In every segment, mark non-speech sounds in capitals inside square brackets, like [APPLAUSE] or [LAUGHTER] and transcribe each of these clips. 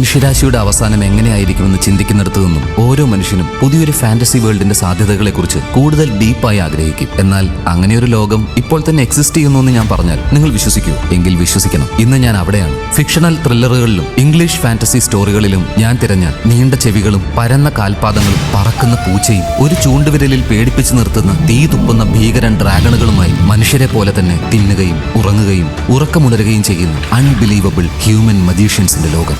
മനുഷ്യരാശിയുടെ അവസാനം എങ്ങനെയായിരിക്കുമെന്ന് ചിന്തിക്കുന്നിടത്തു നിന്നും ഓരോ മനുഷ്യനും പുതിയൊരു ഫാന്റസി വേൾഡിന്റെ സാധ്യതകളെക്കുറിച്ച് കൂടുതൽ ഡീപ്പായി ആഗ്രഹിക്കും. എന്നാൽ അങ്ങനെയൊരു ലോകം ഇപ്പോൾ തന്നെ എക്സിസ്റ്റ് ചെയ്യുന്നു എന്ന് ഞാൻ പറഞ്ഞാൽ നിങ്ങൾ വിശ്വസിക്കൂ. എങ്കിൽ വിശ്വസിക്കണം. ഇന്ന് ഞാൻ അവിടെയാണ്. ഫിക്ഷണൽ ത്രില്ലറുകളിലും ഇംഗ്ലീഷ് ഫാന്റസി സ്റ്റോറികളിലും ഞാൻ തിരഞ്ഞ നീണ്ട ചെവികളും പരന്ന കാൽപാദങ്ങളും പറക്കുന്ന പൂച്ചയും ഒരു ചൂണ്ടുവിരലിൽ പേടിപ്പിച്ചു നിർത്തുന്ന തീ തുപ്പുന്ന ഭീകരൻ ഡ്രാഗണുകളുമായി മനുഷ്യരെ പോലെ തന്നെ തിന്നുകയും ഉറങ്ങുകയും ഉറക്കമുണരുകയും ചെയ്യുന്ന അൺബിലീവബിൾ ഹ്യൂമൻ മജീഷ്യൻസിന്റെ ലോകം.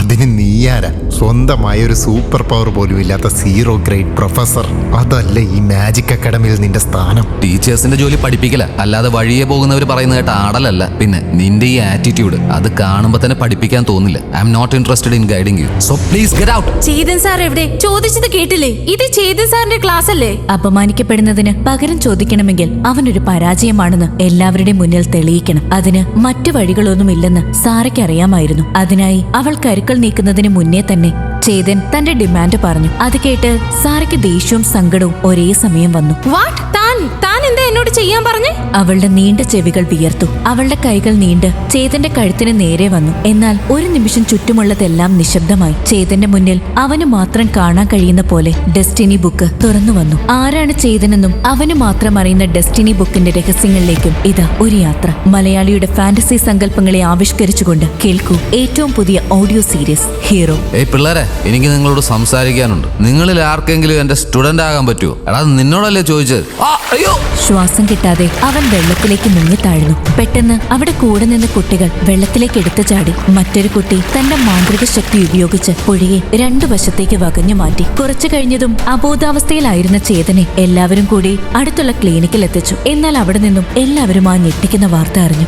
[LAUGHS] അതിന് നീയാര സ്വന്തമായ ഒരു സൂപ്പർ പവർ പോലും ഇല്ലാത്ത സീറോ ഗ്രേഡ് പ്രൊഫസർ അതല്ല ഈ മാജിക് അക്കാഡമിയിൽ നിന്റെ സ്ഥാനം. ടീച്ചേഴ്സിന്റെ ജോലി പഠിപ്പിക്കല. അല്ലാതെ വഴിയെ പോകുന്നവർ പറയുന്നത് കേട്ട ആടലല്ല. പിന്നെ നിന്റെ ഈ ആറ്റിറ്റ്യൂഡ് അത് കാണുമ്പോൾ തന്നെ പഠിപ്പിക്കാൻ തോന്നില്ല. I'm not interested in guiding you so please get out Chetan sir എവിടെ? ചോദിച്ചത് കേട്ടില്ലേ? ഇത് ചേതൻ സാറിന്റെ ക്ലാസ് അല്ലേ? അപമാനിക്കപ്പെടുന്നതിന് പകരം ചോദിക്കണമെങ്കിൽ അവനൊരു പരാജയമാണെന്ന് എല്ലാവരുടെയും മുന്നിൽ തെളിയിക്കണം. അതിന് മറ്റു വഴികളൊന്നും ഇല്ലെന്ന് സാറയ്ക്ക് അറിയാമായിരുന്നു. അതിനായി അവൾ കരുക്കൾ നീക്കുന്നതിന് മുന്നേ തന്നെ ചേതൻ തന്റെ ഡിമാൻഡ് പറഞ്ഞു. അത് കേട്ട് സാറയ്ക്ക് ദേഷ്യവും സങ്കടവും ഒരേ സമയം വന്നു. വാട്ട് താൻ എന്താ എന്നോട് ചെയ്യാൻ പറഞ്ഞേ? അവളുടെ നീണ്ട ചെവികൾ വിയർത്തു. അവളുടെ കൈകൾ നീണ്ട്. ചേതന്റെ കഴുത്തിന് നേരെ വന്നു. എന്നാൽ ഒരു നിമിഷം ചുറ്റുമുള്ളതെല്ലാം നിശബ്ദമായി. ചേതന്റെ മുന്നിൽ അവന് മാത്രം കാണാൻ കഴിയുന്ന പോലെ ഡെസ്റ്റിനി ബുക്ക് തുറന്നു വന്നു. ആരാണ് ചേതനെന്നും അവന് മാത്രം അറിയുന്ന ഡെസ്റ്റിനി ബുക്കിന്റെ രഹസ്യങ്ങളിലേക്കും ഇതാ ഒരു യാത്ര. മലയാളിയുടെ ഫാന്റസി സങ്കല്പങ്ങളെ ആവിഷ്കരിച്ചുകൊണ്ട് കേൾക്കൂ ഏറ്റവും പുതിയ ഓഡിയോ സീരീസ് ഹീറോ. ഏയ് പിള്ളേരെ എനിക്ക് നിങ്ങളോട് സംസാരിക്കാനുണ്ട്. നിങ്ങളിൽ ആർക്കെങ്കിലും എന്റെ സ്റ്റുഡന്റ് ആകാൻ പറ്റുമോ എടാ നിന്നോടല്ലേ ചോദിച്ചത്? ആ അയ്യോ. ശ്വാസം കിട്ടാതെ അവൻ വെള്ളത്തിലേക്ക് മുങ്ങി താഴ്ന്നു. പെട്ടെന്ന് അവിടെ കൂടെ നിന്ന കുട്ടികൾ വെള്ളത്തിലേക്ക് എടുത്തു ചാടി. മറ്റൊരു കുട്ടി തന്റെ മാന്ത്രിക ശക്തി ഉപയോഗിച്ച് പുഴയെ രണ്ടു വശത്തേക്ക് വകഞ്ഞു മാറ്റി. കുറച്ചു കഴിഞ്ഞതും അബോധാവസ്ഥയിലായിരുന്ന ചേതനെ എല്ലാവരും കൂടി അടുത്തുള്ള ക്ലിനിക്കിൽ എത്തിച്ചു. എന്നാൽ അവിടെ നിന്നും എല്ലാവരും ആ ഞെട്ടിക്കുന്ന വാർത്ത അറിഞ്ഞു.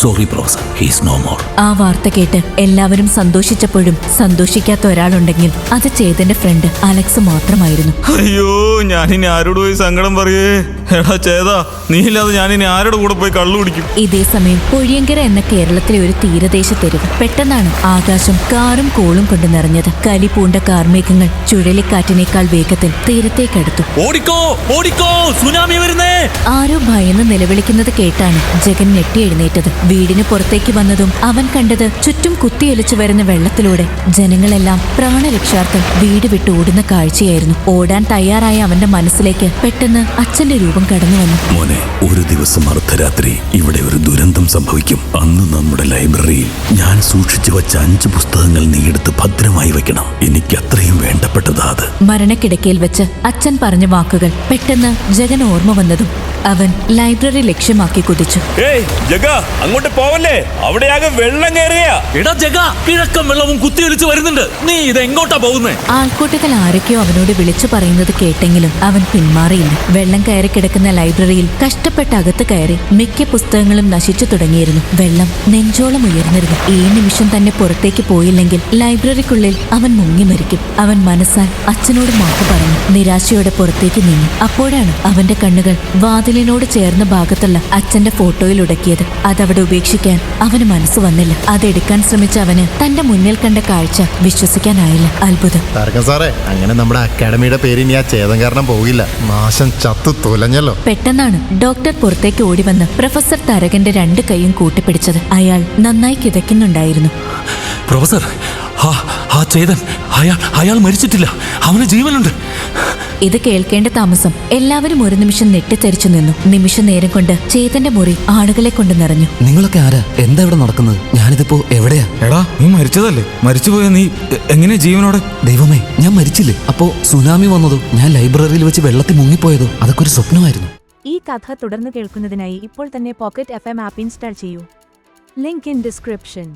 Sorry professor he's no more ആ വാർത്ത കേട്ട് എല്ലാവരും സന്തോഷിച്ചപ്പോഴും സന്തോഷിക്കാത്ത ഒരാളുണ്ടെങ്കിൽ അത് ചേതന്റെ ഫ്രണ്ട് അലക്സ് മാത്രമായിരുന്നു. അയ്യോ ഞാനിനി ആരോട് പോയി സങ്കടം പറയേ? എടാ ചേതാ നീ ഇല്ലാതെ ഇനി ആരുടെ കൂടെ പോയി കള്ളു കുടിക്കും? ഇതേ സമയം കൊഴിയങ്കര എന്ന കേരളത്തിലെ ഒരു തീരദേശ തെരുവ് പെട്ടെന്നാണ് ആകാശം കാറും കോളും കൊണ്ട് നിറഞ്ഞത്. കലി പൂണ്ട കാർമേഘങ്ങൾ ചുഴലിക്കാറ്റിനേക്കാൾ വേഗത്തിൽ തീരത്തേക്കടുത്തു. ഓടിക്കോ ഓടിക്കോ സുനാമി വരുന്നേ. ആരോ ഭയന്ന് നിലവിളിക്കുന്നത് കേട്ടാണ് ജഗൻ ഞെട്ടി എഴുന്നേറ്റത്. വീടിന് പുറത്തേക്ക് വന്നതും അവൻ കണ്ടത് ചുറ്റും കുത്തിയൊലിച്ചു വരുന്ന വെള്ളത്തിലൂടെ. ജനങ്ങളെല്ലാം പ്രാണരക്ഷാർത്ഥം വീട് വിട്ട് ഓടുന്ന കാഴ്ചയായിരുന്നു. ഓടാൻ തയ്യാറായ അവന്റെ മനസ്സിലേക്ക് പെട്ടെന്ന് അച്ഛന്റെ രൂപം കടന്നു വന്നു. മോനെ ഒരു ദിവസം അർദ്ധരാത്രി ഇവിടെ ഒരു ദുരന്തം സംഭവിക്കും. അന്ന് നമ്മുടെ ലൈബ്രറിയിൽ ഞാൻ സൂക്ഷിച്ചു വച്ച അഞ്ച് പുസ്തകങ്ങൾ നീ എടുത്ത് ഭദ്രമായി വെക്കണം. എനിക്ക് അത്രയും വേണ്ടപ്പെട്ടതാ അത്. മരണക്കിടക്കയിൽ വെച്ച് അച്ഛൻ പറഞ്ഞ വാക്കുകൾ പെട്ടെന്ന് ജഗൻ ഓർമ്മ വന്നതും അവൻ ലൈബ്രറി ലക്ഷ്യമാക്കി കുതിച്ചു. ഏയ് ജഗ അങ്ങോട്ട് പോവല്ലേ? അവിടെയാകെ വെള്ളം കയറിയാ. എടാ ജഗ കിഴക്കം വെള്ളവും കുത്തിയൊലിച്ച് വരുന്നുണ്ട്. നീ ഇത് എങ്ങോട്ടാ പോകുന്നത് ആൾക്കൂട്ടത്തിൽ ആരൊക്കെയോ അവനോട് വിളിച്ചു പറയുന്നത് കേട്ടെങ്കിലും അവൻ പിന്മാറിയില്ല. വെള്ളം കയറി കിടക്കുന്ന ലൈബ്രറിയിൽ കഷ്ടപ്പെട്ട് അകത്ത് കയറി മിക്ക പുസ്തകങ്ങളും നശിച്ചു തുടങ്ങിയിരുന്നു. വെള്ളം നെഞ്ചോളം ഉയർന്നിരുന്നു. ഈ നിമിഷം തന്നെ പുറത്തേക്ക് പോയില്ലെങ്കിൽ ലൈബ്രറിക്കുള്ളിൽ അവൻ മുങ്ങി മരിക്കും. അവൻ മനസ്സാൽ അച്ഛനോട് മാപ്പ് പറഞ്ഞു. നിരാശയോടെ പുറത്തേക്ക് നീങ്ങി. അപ്പോഴാണ് അവന്റെ കണ്ണുകൾ വാതിലിനോട് ചേർന്ന ഭാഗത്തുള്ള അച്ഛന്റെ ഫോട്ടോയിൽ ഉടക്കിയത്. അതവിടെ ഉപേക്ഷിക്കാൻ അവന് മനസ്സ് വന്നില്ല. അതെടുക്കാൻ ശ്രമിച്ച അവന് തന്റെ മുന്നിൽ കണ്ട കാഴ്ച വിശ്വസിക്കാനായില്ല. അത്ഭുതം. സാറേ അങ്ങനെ നമ്മുടെ അക്കാഡമിയുടെ പേര് ഇനി ആ ചേതൻ കാരണം പോകില്ല. നാശം ചത്തു തുലഞ്ഞല്ലോ പെട്ടെന്നാണ് ഡോക്ടർ പുറത്തേക്ക് ഓടി വന്ന് പ്രൊഫസർ തരകന്റെ രണ്ട് കൈയും കൂട്ടിപ്പിടിച്ചത്. അയാൾ നന്നായി കിതയ്ക്കുന്നുണ്ടായിരുന്നു. പ്രൊഫസർ ആ ആ ചേതൻ അയാൾ അയാൾ മരിച്ചിട്ടില്ല. അവന് ജീവനുണ്ട്. ഇത് കേൾക്കേണ്ട താമസം എല്ലാവരും ഒരു നിമിഷം നെട്ടിത്തെറിച്ചു നിന്നു. നിമിഷ നേരം കൊണ്ട് ചേതന്റെ മുറി ആളുകളെ കൊണ്ട് നിറഞ്ഞു. നിങ്ങളൊക്കെ ആരാ? എന്താ ഇവിടെ നടക്കുന്നത്? ഞാനിതിപ്പോ എവിടെയാ? എടാ നീ മരിച്ചതല്ലേ? മരിച്ചുപോയ നീ എങ്ങനെ ജീവനോടെ? ദൈവമേ ഞാൻ മരിച്ചില്ലേ? അപ്പോ സുനാമി വന്നതോ? ഞാൻ ലൈബ്രറിയിൽ വെച്ച് വെള്ളത്തിൽ മുങ്ങിപ്പോയതോ? അതൊക്കെ ഒരു സ്വപ്നമായിരുന്നു. ഈ കഥ തുടർന്ന് കേൾക്കുന്നതിനായി ഇപ്പോൾ തന്നെ Pocket F M app install ചെയ്യൂ. Link in description.